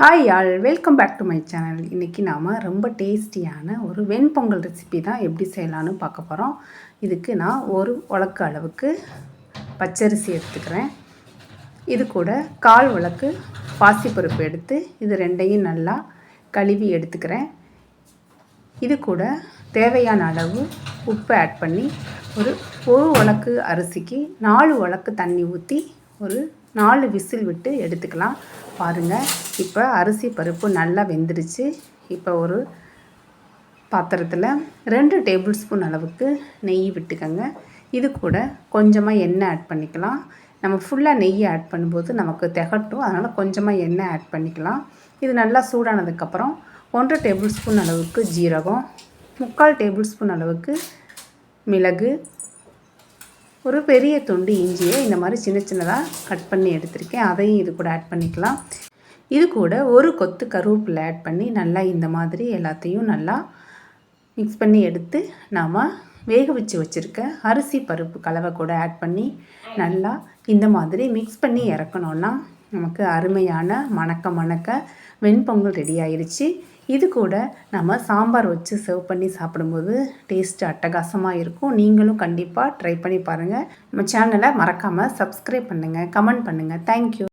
Hi all welcome back to my channel இன்றைக்கி நாம் ரொம்ப டேஸ்டியான ஒரு வெண்பொங்கல் ரெசிபி தான் எப்படி செய்யலான்னு பார்க்க போகிறோம் இதுக்கு நான் ஒரு உலக்கு அளவுக்கு பச்சரிசி எடுத்துக்கிறேன். இது கூட கால் உலக்கு பாசிப்பருப்பு எடுத்து இது ரெண்டையும் நல்லா கழுவி எடுத்துக்கிறேன். இது கூட தேவையான அளவு உப்பு ஆட் பண்ணி ஒரு ஒரு உலக்கு அரிசிக்கு நாலு உலக்கு தண்ணி ஊற்றி ஒரு நாலு விசில் விட்டு எடுத்துக்கலாம். பாருங்கள் இப்போ அரிசி பருப்பு நல்லா வெந்துருச்சு. இப்போ ஒரு பாத்திரத்தில் ரெண்டு டேபிள் ஸ்பூன் அளவுக்கு நெய் விட்டுக்கோங்க. இது கூட கொஞ்சமாக எண்ணெய் ஆட் பண்ணிக்கலாம். நம்ம ஃபுல்லாக நெய் ஆட் பண்ணும்போது நமக்கு திகட்டும். அதனால் கொஞ்சமாக எண்ணெய் ஆட் பண்ணிக்கலாம். இது நல்லா சூடானதுக்கப்புறம் ஒன்றரை டேபிள் ஸ்பூன் அளவுக்கு ஜீரகம் முக்கால் டேபிள் ஸ்பூன் அளவுக்கு மிளகு ஒரு பெரிய துண்டு இஞ்சியை இந்த மாதிரி சின்ன சின்னதாக கட் பண்ணி எடுத்திருக்கேன். அதையும் இது கூட ஆட் பண்ணிக்கலாம். இது கூட ஒரு கொத்து கருவேப்பிலை ஆட் பண்ணி நல்லா இந்த மாதிரி எல்லாத்தையும் நல்லா மிக்ஸ் பண்ணி எடுத்து நாம் வேக வச்சு வச்சுருக்க அரிசி பருப்பு கலவை கூட ஆட் பண்ணி நல்லா இந்த மாதிரி மிக்ஸ் பண்ணி இறக்கணுன்னா நமக்கு அருமையான மணக்க மணக்க வெண்பொங்கல் ரெடி ஆயிடுச்சு இது கூட நம்ம சாம்பார் வச்சு சர்வ் பண்ணி சாப்பிடும்போது டேஸ்ட் அட்டகாசமாக இருக்கும். நீங்களும் கண்டிப்பாக ட்ரை பண்ணி பாருங்கள் நம்ம சேனலை மறக்காமல் சப்ஸ்கிரைப் பண்ணுங்கள் கமெண்ட் பண்ணுங்கள் தேங்க்யூ